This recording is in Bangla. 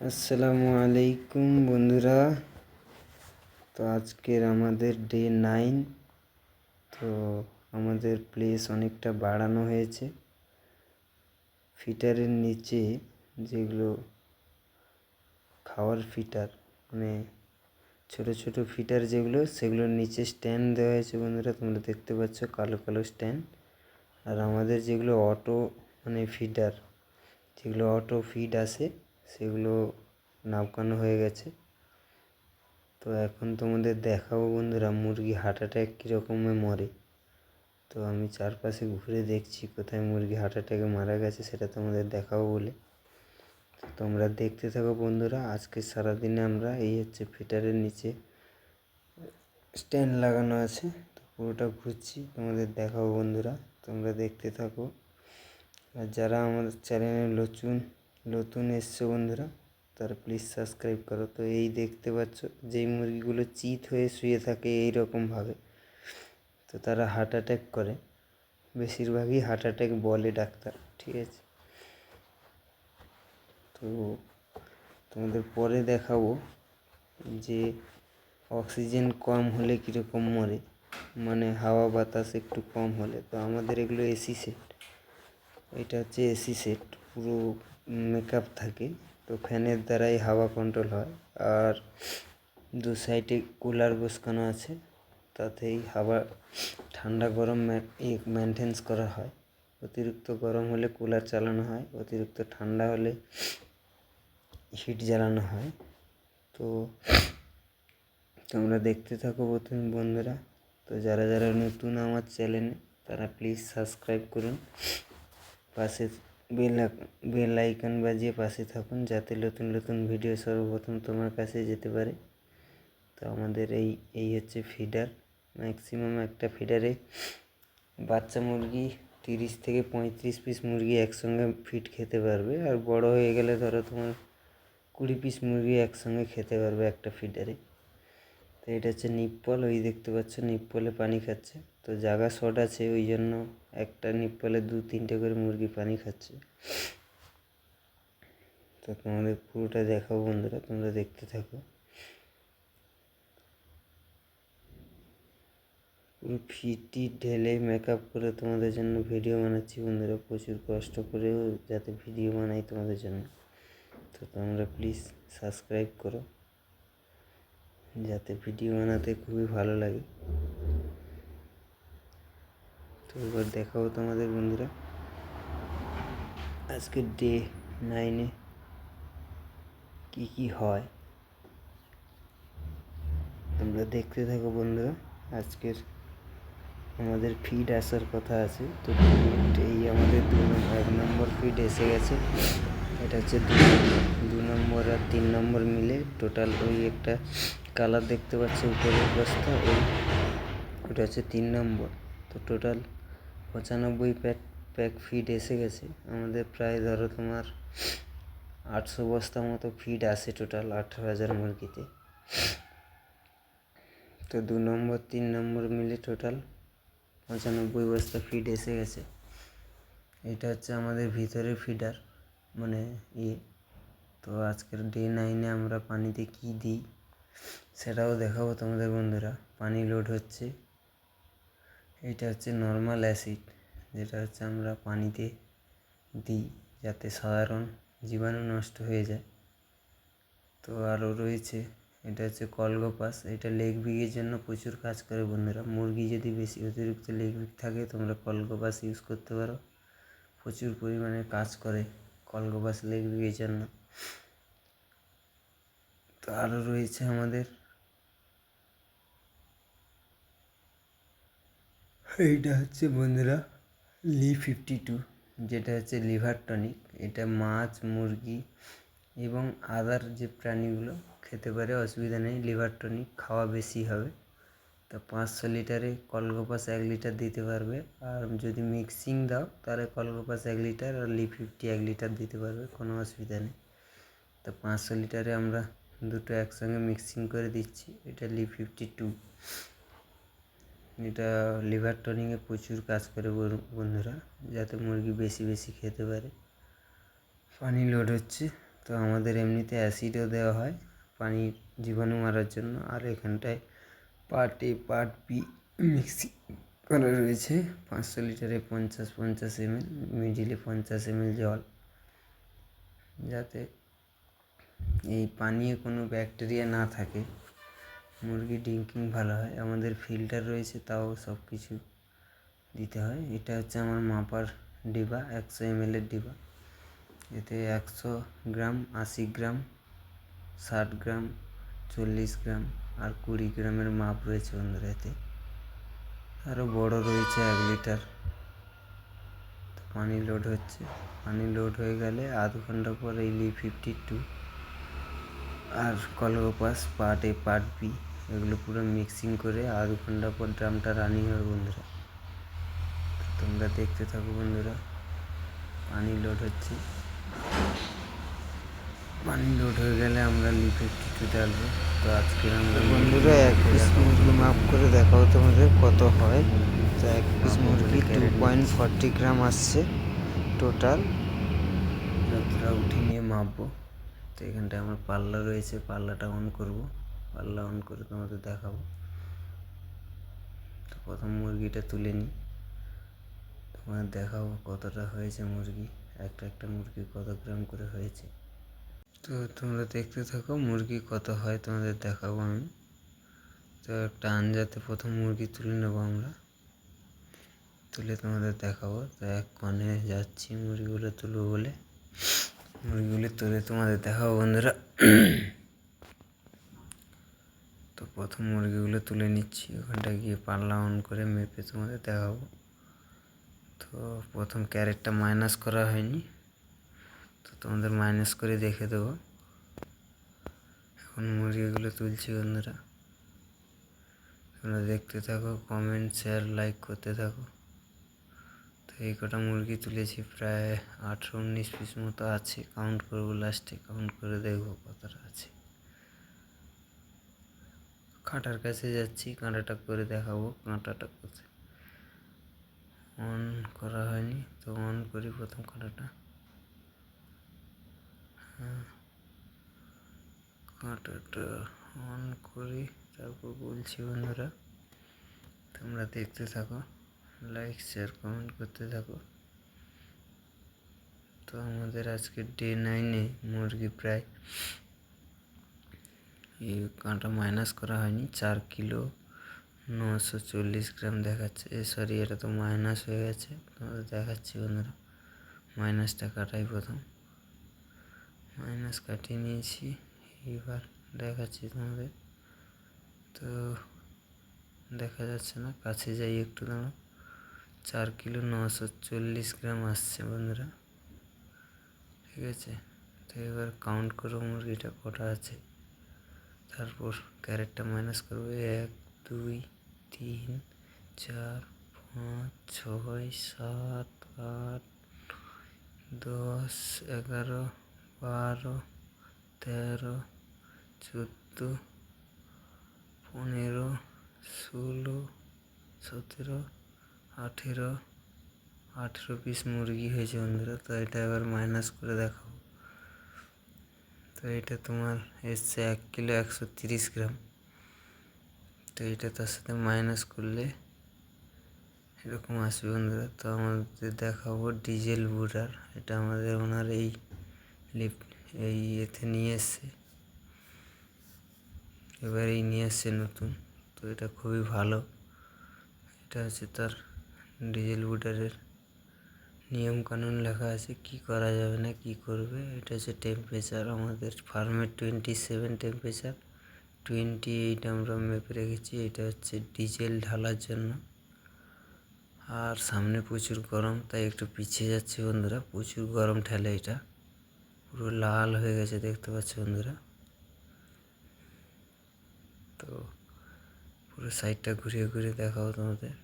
আসসালামু আলাইকুম বন্ধুরা। তো আজকের আমাদের ডে নাইন। তো আমাদের প্লেস অনেকটা বাড়ানো হয়েছে। ফিটারের নিচে যেগুলো খাওয়ার ফিটার মানে ছোট ছোট ফিটার যেগুলো, সেগুলোর নিচে স্ট্যান্ড দেওয়া হয়েছে বন্ধুরা। তোমরা দেখতে পাচ্ছ কালো কালো স্ট্যান্ড আর আমাদের যেগুলো অটো মানে ফিডার যেগুলো অটো ফিড আসে সেগুলো নামকানো হয়ে গেছে। তো এখন তোমাদের দেখাবো বন্ধুরা, মুরগি হার্ট অ্যাটাক কীরকমে মরে। তো আমি চারপাশে ঘুরে দেখছি কোথায় মুরগি হার্ট অ্যাটাকে মারা গেছে, সেটা তোমাদের দেখাবো বলে। তোমরা দেখতে থাকো বন্ধুরা, আজকে সারাদিনে আমরা এই হচ্ছে ফিটারের নিচে স্ট্যান্ড লাগানো আছে। তো পুরোটা ঘুরছি, তোমাদের দেখাবো বন্ধুরা, তোমরা দেখতে থাকো। আর যারা আমাদের চ্যানেলে নতুন নতুন এসছে বন্ধুরা, তারা প্লিজ সাবস্ক্রাইব করো। তো এই দেখতে পাচ্ছ, যেই মুরগিগুলো চিত হয়ে শুয়ে থাকে এই রকমভাবে তো তারা হার্ট অ্যাটাক করে। বেশিরভাগই হার্ট অ্যাটাক বলে ডাক্তার, ঠিক আছে? তো তোমাদের পরে দেখাবো যে অক্সিজেন কম হলে কীরকম মরে। মানে হাওয়া বাতাস একটু কম হলে। তো আমাদের এগুলো এসি সেট এটা হচ্ছে এসি সেট পুরো মেকআপ থাকে, তো ফ্যানের দ্বারাই হাওয়া কন্ট্রোল হয়। আর দু সাইডে কুলার বসানো আছে, তাতেই হাওয়া ঠান্ডা গরম মেনটেন্স করা হয়। অতিরিক্ত গরম হলে কুলার চালানো হয়, অতিরিক্ত ঠান্ডা হলে হিট জ্বালানো হয়। তো তোমরা দেখতে থাকো প্রথম বন্ধুরা। তো যারা যারা নতুন আমার চ্যানেলে তারা প্লিজ সাবস্ক্রাইব করুন। পাশে বেল আইকন বাজিয়ে পাশে থাকুন যাতে নতুন নতুন ভিডিও সর্বপ্রথম তোমার কাছে যেতে পারে। তো আমাদের এই এই হচ্ছে ফিডার। ম্যাক্সিমাম একটা ফিডারে বাচ্চা মুরগি তিরিশ থেকে পঁয়ত্রিশ পিস মুরগি একসঙ্গে ফিট খেতে পারবে। আর বড় হয়ে গেলে ধরো তোমার কুড়ি পিস মুরগি একসঙ্গে খেতে পারবে একটা ফিডারে। তো এটা হচ্ছে নিপ্পল, ওই দেখতে পাচ্ছ নিপ্পলে পানি খাচ্ছে। তো জায়গা শর্ট আছে, ওই জন্য একটা নিপ্পলে দু তিনটে করে মুরগি পানি খাচ্ছে। তো তোমাদের পুরোটা দেখাও বন্ধুরা, তোমরা দেখতে থাকো। ফিটি ঢেলে মেকআপ করে তোমাদের জন্য ভিডিও বানাচ্ছি বন্ধুরা, প্রচুর কষ্ট করেও যাতে ভিডিও বানাই তোমাদের জন্য। তো তোমরা প্লিজ সাবস্ক্রাইব করো, যাতে ভিডিও বানাতে খুবই ভালো লাগে। তো এবার দেখাবো তোমাদের বন্ধুরা। আজকের ডে নাইনে কি কি হয়? তোমরা দেখতে থাকো বন্ধুরা। আজকের আমাদের ফিড আসার কথা আছে। তো এই আমাদের দু এক নম্বর ফিড এসে গেছে। এটা হচ্ছে দু দু নম্বর আর তিন নম্বর মিলে টোটাল ওই একটা কালার দেখতে পাচ্ছি উপরের বস্তা, ওই ওটা হচ্ছে তিন নম্বর। তো টোটাল পঁচানব্বই প্যাক প্যাক ফিড এসে গেছে। আমাদের প্রায় ধরো তোমার আটশো বস্তা মতো ফিড আসে টোটাল আঠারো হাজার মুরগিতে। তো দু নম্বর, তিন নম্বর মিলে টোটাল পঁচানব্বই বস্তা ফিড এসে গেছে। এটা হচ্ছে আমাদের ভিতরে ফিডার মানে ইয়ে। তো আজকের ডে নাইনে আমরা পানিতে কী দিই, সেটাও দেখাবো তোমাদের বন্ধুরা। পানি লোড হচ্ছে। এটা হচ্ছে নর্মাল অ্যাসিড যেটা হচ্ছে আমরা পানিতে দিই যাতে সাধারণ জীবাণু নষ্ট হয়ে যায়। তো আরও রয়েছে, এটা হচ্ছে কলগোপাস, এটা লেগ বিগের জন্য প্রচুর কাজ করে বন্ধুরা। মুরগি যদি বেশি অতিরিক্ত লেগ বিগ থাকে, তোমরা কলগোপাস ইউজ করতে পারো। প্রচুর পরিমাণে কাজ করে কলগোপাস লেগ বিগের জন্য। তো আরও রয়েছে আমাদের এইটা হচ্ছে বন্ধুরা লি ফিফটি টু, যেটা হচ্ছে লিভার টনিক। এটা মাছ, মুরগি এবং আদার যে প্রাণীগুলো, খেতে পারে, অসুবিধা নেই, লিভার টনিক খাওয়া বেশি হবে। তা পাঁচশো লিটারে কলগোপাস এক লিটার দিতে পারবে। আর যদি মিক্সিং দাও, তাহলে কলগোপাস এক লিটার আর লি ফিফটি এক লিটার দিতে পারবে, কোনো অসুবিধা নেই। তো পাঁচশো লিটারে আমরা দুটো একসঙ্গে মিক্সিং করে দিচ্ছি, এটা লি ফিফটি টু। এটা লিভার টনিংয়ে প্রচুর কাজ করে বন্ধুরা, যাতে মুরগি বেশি বেশি খেতে পারে। পানি লোড হচ্ছে, তো আমাদের এমনিতে অ্যাসিডও দেওয়া হয় পানি জীবাণু মারার জন্য। আর এখানটায় part A part B mixing করা রয়েছে। পাঁচশো লিটারে পঞ্চাশ পঞ্চাশ এমএল মিডিলে পঞ্চাশ এমএল জল। যাতে এই পানীয় কোনো ব্যাকটেরিয়া না থাকে। মুরগি ড্রিঙ্কিং ভালো হয়, আমাদের ফিল্টার রয়েছে তাও সব কিছু দিতে হয়। এটা হচ্ছে আমার মাপার ডিবা, একশো এমএলের ডিবা। এতে একশো গ্রাম, আশি গ্রাম, ষাট গ্রাম, চল্লিশ গ্রাম আর কুড়ি গ্রামের মাপ রয়েছে বন্ধুরা এতে। আরও বড় রয়েছে এক লিটার তো পানি লোড হচ্ছে। পানি লোড হয়ে গেলে আধ ঘণ্টা পর এই লি ফিফটি টু আর কলগোপাস পার্ট এ পার্ট বি এগুলো পুরো মিক্সিং করে আধ ঘণ্টা পর ড্রামটা রানিং হবে বন্ধুরা। তোমরা দেখতে থাকো বন্ধুরা পানি লোড হচ্ছে। পানি লোড হয়ে গেলে আমরা লি ফিফটি টু ডালবো তো আজকে আমরা বন্ধুরা এক পিস মুরগি মাপ করে দেখাও তোমাদের কত হয়। তো এক পিস মুরগি টু পয়েন্ট ফর্টি গ্রাম আসছে টোটাল যতটা উঠে নিয়ে মাপবো। তো এখানটায় আমার পাল্লা রয়েছে পাল্লাটা অন করব। পাল্লা অন করে তোমাদের দেখাবো। তো প্রথম মুরগিটা তুলে নিই। তোমাদের দেখাবো কতটা হয়েছে মুরগি। একটা একটা মুরগি কত গ্রাম করে হয়েছে। তো তোমরা দেখতে থাকো মুরগি কত হয়, তোমাদের দেখাবো আমি। তো একটা আঞ্জাতে প্রথম মুরগি তুলে নেব আমরা। তুলে তোমাদের দেখাবো। তো এক কনে যাচ্ছি মুরগিগুলো তুলবো বলে। মুরগিগুলি তুলে তোমাদের দেখাবো বন্ধুরা। প্রথম মুরগিগুলো তুলে নিচ্ছি। ওখানটা গিয়ে পাল্লা অন করে মেপে তোমাদের দেখাবো। তো প্রথম ক্যারেটটা মাইনাস করা হয়নি। তো তোমাদের মাইনাস করে দেখে দেবো। এখন মুরগিগুলো তুলছি বন্ধুরা। তোমরা দেখতে থাকো কমেন্ট শেয়ার লাইক করতে থাকো। তো এই কটা মুরগি তুলেছি, প্রায় আঠেরো, উনিশ পিস মতো আছে। কাউন্ট করব লাস্টে কাউন্ট করে দেখব কতটা আছে। কাঁটার কাছে যাচ্ছি, কাঁটাটা করে দেখাবো, কাঁটাটা কোথায় অন করা হয়নি, তো অন করি প্রথম কাঁটাটা। হ্যাঁ কাঁটাটা অন করি, তারপর বলছি বন্ধুরা, তোমরা দেখতে থাকো লাইক শেয়ার কমেন্ট করতে থাকো। তো আমাদের আজকে ডে নাইনে মুরগি প্রায় এই কাঁটা মাইনাস করা হয়নি, চার কিলো নশো চল্লিশ গ্রাম দেখাচ্ছে। সরি এটা তো মাইনাস হয়ে গেছে। তোমাদের দেখাচ্ছি বন্ধুরা। মাইনাসটা কাটাই প্রথম। মাইনাস কাটিয়ে নিয়েছি। এবার দেখাচ্ছি তোমাদের। তো দেখা যাচ্ছে না, কাছে যাই একটু দাঁড়ো চার কিলো নশো চল্লিশ গ্রাম আসছে বন্ধুরা। ঠিক আছে? তো এবার কাউন্ট করো মুরগিটা কটা আছে। তারপর ক্যারেটটা মাইনাস করব। এক, দুই, তিন, চার, পাঁচ, ছয়, সাত, আট, দশ, এগারো, বারো, তেরো, চোদ্দ, পনেরো, ষোলো, সতেরো, আঠেরো আঠেরো পিস মুরগি হয়েছে বন্ধুরা। তো এটা এবার মাইনাস করে দেখাবো। তো এটা তোমার এসছে এক কিলো একশো তিরিশ গ্রাম। তো এটা তার সাথে মাইনাস করলে এরকম আসবে বন্ধুরা। তো আমাদের দেখাবো ডিজেল বুটার। এটা আমাদের ওনার এই লিফট এই এতে নিয়ে এসছে। এবার এই নিয়ে এসছে নতুন। তো এটা খুবই ভালো। এটা হচ্ছে তার ডিজেল বুটারের নিয়ম কানুন লেখা আছে, কি করা যাবে না, কি করবে? এটা হচ্ছে টেম্পারেচার আমাদের ফার্মের twenty seven temperature twenty eight আমরা মেপে রেখেছি, এটা হচ্ছে ডিজেল ঢালার জন্য। আর সামনে প্রচুর গরম, তাই একটু পিছিয়ে যাচ্ছে বন্ধুরা, প্রচুর গরম ঠেলে এটা। পুরো লাল হয়ে গেছে, দেখতে পাচ্ছ বন্ধুরা। তো পুরো সাইডটা ঘুরিয়ে ঘুরিয়ে দেখাও তোমাদের।